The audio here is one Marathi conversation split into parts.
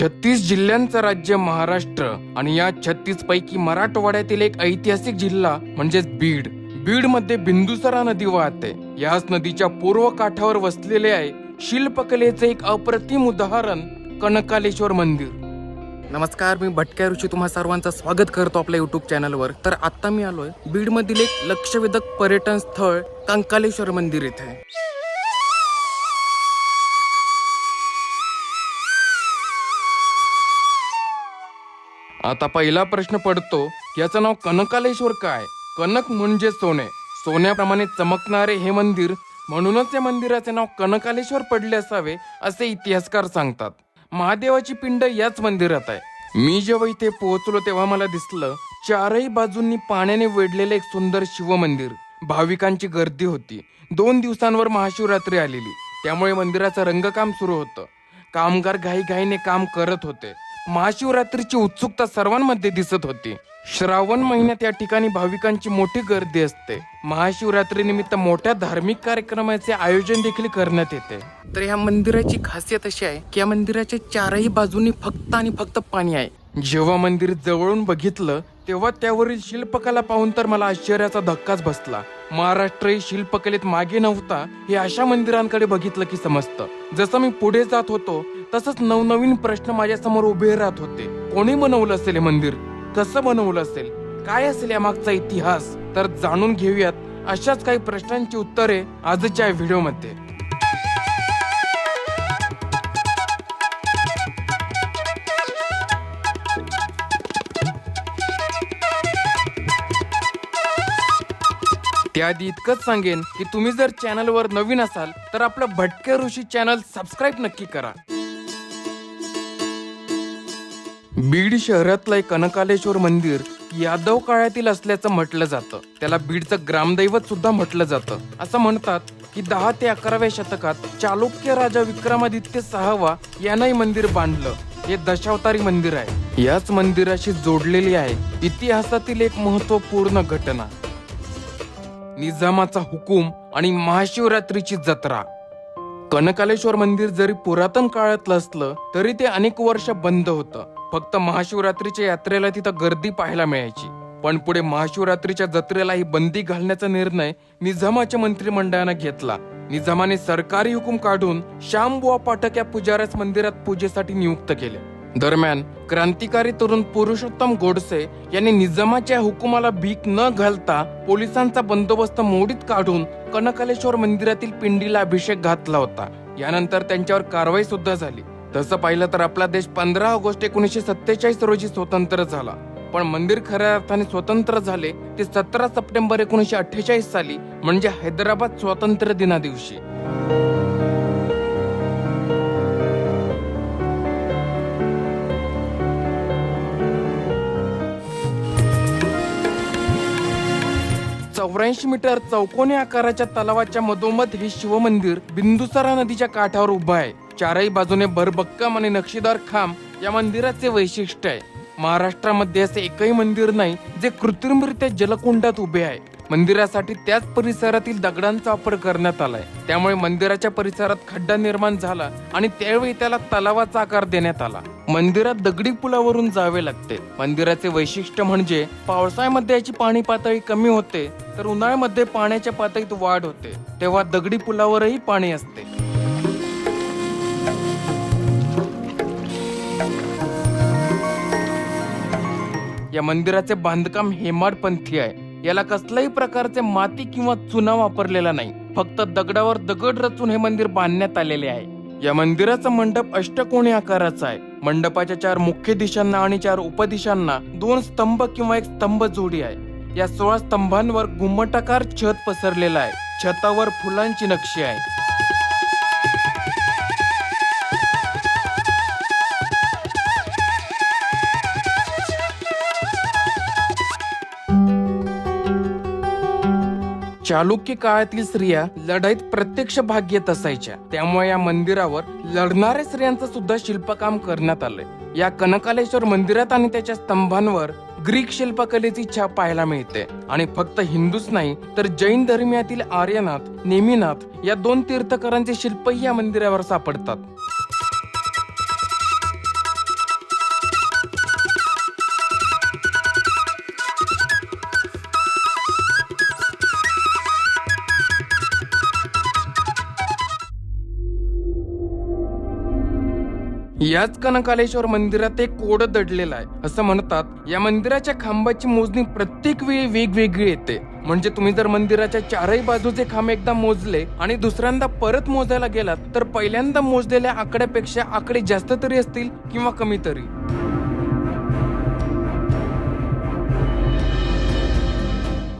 छत्तीस जिल्ह्यांचं राज्य महाराष्ट्र आणि या छत्तीस पैकी मराठवाड्यातील एक ऐतिहासिक जिल्हा म्हणजेच बीड. बीडमध्ये बिंदुसरा नदी वाहते. याच नदीच्या पूर्व काठावर वसलेले आहे शिल्पकलेचे एक अप्रतिम उदाहरण कनकालेश्वर मंदिर. नमस्कार मी भटक्या ऋषी तुम्हा सर्वांचं स्वागत करतो आपल्या युट्यूब चॅनलवर तर आता मी आलोय बीड मधील एक लक्षवेधक पर्यटन स्थळ कंकालेश्वर मंदिर इथे. आता पहिला प्रश्न पडतो याचं नाव कनकालेश्वर काय? कनक म्हणजे सोने. सोन्याप्रमाणे चमकणारे हे मंदिर म्हणूनच या मंदिराचे नाव कनकालेश्वर पडले असावे असे इतिहासकार सांगतात. महादेवाची पिंड याच मंदिरात आहे. मी जेव्हा इथे पोहोचलो तेव्हा मला दिसलं चारही बाजूंनी पाण्याने वेढलेले एक सुंदर शिवमंदिर भाविकांची गर्दी होती. दोन दिवसांवर महाशिवरात्री आलेली. त्यामुळे मंदिराचं रंगकाम सुरू होतं. कामगार घाईघाईने काम करत होते. महाशिवरात्रीची उत्सुकता सर्वांमध्ये दिसत होती. श्रावण महिन्यात या ठिकाणी भाविकांची मोठी गर्दी असते. महाशिवरात्री निमित्त मोठ्या धार्मिक कार्यक्रमाचे आयोजन देखील करण्यात येते. तर या मंदिराची खासियत अशी आहे की या मंदिराच्या चारही बाजूनी फक्त आणि फक्त पाणी आहे. जेव्हा मंदिर जवळून बघितलं तेव्हा त्यावरील शिल्पकला पाहून तर मला आश्चर्याचा धक्काच बसला. महाराष्ट्र ही शिल्पकलेत मागे नव्हता हे अशा मंदिरांकडे बघितलं की समजतं. जसं मी पुढे जात होतो तसंच नवनवीन प्रश्न माझ्यासमोर उभे राहत होते. कोणी बनवलं असेल हे मंदिर? कसं बनवलं असेल? काय असेल या मागचा इतिहास? तर जाणून घेऊयात अशाच काही प्रश्नांची उत्तरे आजच्या या व्हिडिओमध्ये. त्याआधी इतकंच सांगेन की तुम्ही जर चॅनलवर नवीन असाल तर आपलं भटके ऋषी चॅनल सबस्क्राईब नक्की करा. बीड शहरातलं एक कनकालेश्वर मंदिर यादव काळातील असल्याचं म्हटलं जातं. त्याला बीडचं ग्रामदैवत सुद्धा म्हटलं जातं. असं म्हणतात की दहा ते अकराव्या शतकात चालुक्य राजा विक्रमादित्य सहावा यानंही मंदिर बांधलं. हे दशावतारी मंदिर आहे. याच मंदिराशी जोडलेली आहे इतिहासातील एक महत्त्वपूर्ण घटना. निजामाचा हुकूम आणि महाशिवरात्रीची जत्रा. कनकालेश्वर मंदिर जरी पुरातन काळातलं असलं तरी ते अनेक वर्ष बंद होतं. फक्त महाशिवरात्रीच्या यात्रेला तिथं गर्दी पाहायला मिळायची. पण पुढे महाशिवरात्रीच्या जत्रेला ही बंदी घालण्याचा निर्णय निझामाच्या मंत्रिमंडळानं घेतला. निझामाने सरकारी हुकूम काढून श्यामबुवा पाठक या पुजाऱ्यास मंदिरात पूजेसाठी नियुक्त केले. दरम्यान क्रांतिकारी तरुण पुरुषोत्तम गोडसे यांनी निजामाच्या हुकुमाला भीक न घालता पोलिसांचा बंदोबस्त मोडीत काढून कनकालेश्वर मंदिरातील पिंडीला अभिषेक घातला होता. यानंतर त्यांच्यावर कारवाई सुद्धा झाली. तसं पाहिलं तर आपला देश पंधरा ऑगस्ट एकोणीसशे सत्तेचाळीस रोजी स्वतंत्र झाला. पण मंदिर खऱ्या अर्थाने स्वतंत्र झाले ते सतरा सप्टेंबर एकोणीसशे अठ्ठेचाळीस साली म्हणजे हैदराबाद स्वातंत्र्य दिना दिवशी चौऱ्याऐंशी मीटर चौकोनी आकाराच्या तलावाच्या मधोमध हे शिवमंदिर बिंदुसरा नदीच्या काठावर उभं आहे. चारही बाजूने भरभक्कम आणि नक्षीदार खांब या मंदिराचे वैशिष्ट्य आहे. महाराष्ट्रामध्ये असे एकही मंदिर नाही जे कृत्रिमरित्या जलकुंडात उभे आहे. मंदिरासाठी त्याच परिसरातील दगडांचा वापर करण्यात आलाय. त्यामुळे मंदिराच्या परिसरात खड्डा निर्माण झाला आणि त्यावेळी त्याला तलावाचा आकार देण्यात आला. मंदिरात दगडी पुलावरून जावे लागते. मंदिराचे वैशिष्ट्य म्हणजे पावसाळ्यामध्ये याची पाणी पातळी कमी होते तर उन्हाळ्यामध्ये पाण्याच्या पातळीत वाढ होते. तेव्हा दगडी पुलावरही पाणी असते. या मंदिराचे बांधकाम हेमाडपंथी आहे. याला कसल्याही प्रकारचे माती किंवा चुना वापरलेला नाही. फक्त दगडावर दगड रचून हे मंदिर बांधण्यात आलेले आहे. या मंदिराचा मंडप अष्टकोणी आकाराचा आहे. मंडपाच्या चार मुख्य दिशांना आणि चार उपदिशांना दोन स्तंभ किंवा एक स्तंभ जोडी आहे. या सोळा स्तंभांवर घुमटाकार छत पसरलेला आहे. छतावर फुलांची नक्षी आहे. चालुक्य काळातील स्त्रिया लढाईत प्रत्यक्ष भाग घेत असायच्या. त्यामुळे या मंदिरावर लढणाऱ्या स्त्रियांचं सुद्धा शिल्पकाम करण्यात आलंय. या कनकालेश्वर मंदिरात आणि त्याच्या स्तंभांवर ग्रीक शिल्पकलेची छाप पाहायला मिळते. आणि फक्त हिंदूच नाही तर जैन धर्मियातील आर्यनाथ नेमिनाथ या दोन तीर्थकरांचे शिल्पही या मंदिरावर सापडतात. याच कनकालेश्वर मंदिरात एक कोड दडलेला आहे. असं म्हणतात या मंदिराच्या खांबाची मोजणी प्रत्येक वेळी वेगवेगळी येते. म्हणजे तुम्ही जर मंदिराच्या चारही बाजूचे खांब एकदा मोजले आणि दुसऱ्यांदा परत मोजायला गेलात तर पहिल्यांदा मोजलेल्या आकड्यापेक्षा आकडे जास्त तरी असतील किंवा कमी तरी?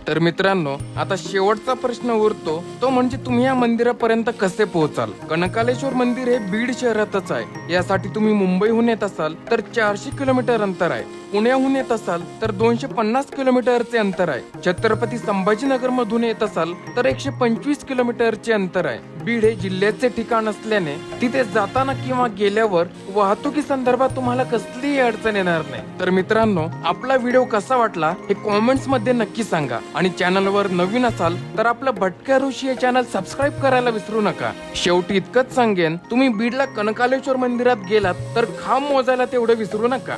तर मित्रांनो आता शेवटचा प्रश्न उरतो. तो म्हणजे तुम्ही या मंदिरापर्यंत कसे पोहोचाल? कनकालेश्वर मंदिर हे बीड शहरातच आहे. यासाठी तुम्ही मुंबईहून येत असाल तर चारशे किलोमीटर अंतर आहे. पुण्याहून येत असाल तर दोनशे पन्नास किलोमीटरचे अंतर आहे. छत्रपती संभाजीनगर मधून येत असाल तर एकशे पंचवीस किलोमीटरचे अंतर आहे. बीड हे जिल्ह्याचे ठिकाण असल्याने तिथे जाताना किंवा गेल्यावर वाहतुकी संदर्भात तुम्हाला कसलीही अडचण येणार नाही. तर मित्रांनो आपला व्हिडिओ कसा वाटला हे कॉमेंट्समध्ये नक्की सांगा आणि चॅनलवर नवीन असाल तर आपलं भटक्या ऋषी हे चॅनल सबस्क्राईब करायला विसरू नका. शेवटी इतकंच सांगेन तुम्ही बीडला कनकालेश्वर मंदिरात गेलात तर खांब मोजायला तेवढं विसरू नका.